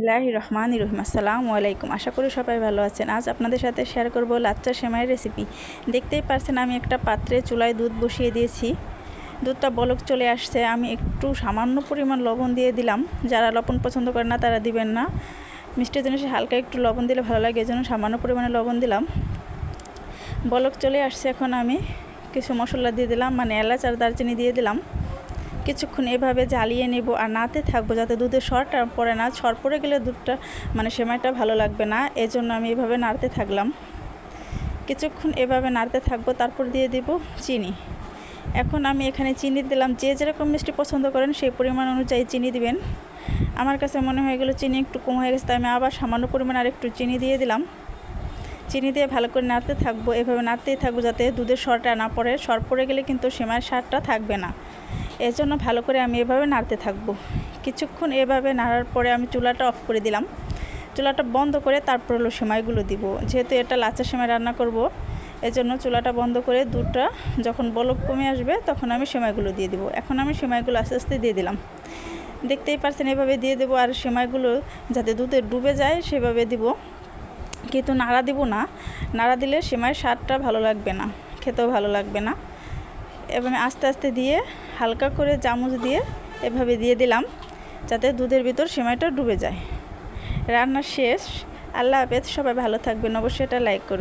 বিসমিল্লাহ রহমান রহিম। আসসালামু আলাইকুম। আশা করি সবাই ভালো আছেন। আজ আপনাদের সাথে শেয়ার করব লাচ্চা সেমাইয়ের রেসিপি দেখতেই পারছেন আমি একটা পাত্রে চুলায় দুধ বসিয়ে দিয়েছি। দুধটা বলক চলে আসছে। আমি একটু সামান্য পরিমাণ লবণ দিয়ে দিলাম। যারা লবণ পছন্দ করে না, তারা দিবেন না। মিষ্টি জিনিসে হালকা একটু লবণ দিলে ভালো লাগে। এজন্য সামান্য পরিমাণে লবণ দিলাম। বলক চলে আসছে এখন আমি। কিছু মশলা দিয়ে দিলাম। মানে এলাচ আর দারচিনি দিয়ে দিলাম। কিছুক্ষণ এভাবে জ্বালিয়ে নেব আর নাতে থাকব যাতে দুধের সরটা পড়ে না সর পড়ে গেলে দুধটা মানে সেমাইটা ভালো লাগবে না। এজন্য আমি এভাবে নাড়তে থাকলাম। কিছুক্ষণ এভাবে নাড়তে থাকব, তারপর দিয়ে দেব চিনি। এখন আমি এখানে চিনি দিলাম। যে যেরকম মিষ্টি পছন্দ করেন সেই পরিমাণ অনুযায়ী চিনি দিবেন। আমার কাছে মনে হয়ে গেলো চিনি একটু কম হয়ে গেছে, তাই আমি আবার সামান্য পরিমাণ আর একটু চিনি দিয়ে দিলাম। চিনি দিয়ে ভালো করে নাড়তে থাকব, এভাবে নাড়তেই থাকব যাতে দুধের সরটা না পড়ে। সর পড়ে গেলে কিন্তু সেমাইয়ের স্বাদটা থাকবে না। এর জন্য ভালো করে আমি এভাবে নাড়তে থাকব। কিছুক্ষণ এভাবে নাড়ার পরে আমি চুলাটা অফ করে দিলাম। চুলাটা বন্ধ করে তারপর হলো সেমাইগুলো দিব। যেহেতু এটা লাচা সেমাই রান্না করব, এজন্য চুলাটা বন্ধ করে দুধটা যখন বলক কমে আসবে তখন আমি সেমাইগুলো দিয়ে দিব। এখন আমি সেমাইগুলো আস্তে আস্তে দিয়ে দিলাম। দেখতেই পারছেন এভাবে দিয়ে দেবো আর সেমাইগুলো যাতে দুধে ডুবে যায় সেভাবে দিব। কিন্তু নাড়া দিব না। নাড়া দিলে সেমাইয়ের স্বাদটা ভালো লাগবে না, খেতেও ভালো লাগবে না। এবং আস্তে আস্তে দিয়ে হালকা করে চামচ দিয়ে এভাবে দিয়ে দিলাম, যাতে দুধের ভিতর সেমাইটা ডুবে যায়। রান্না শেষ। আল্লাহ হাফেজ। সবাই ভালো থাকবেন। অবশ্যই এটা লাইক করবেন।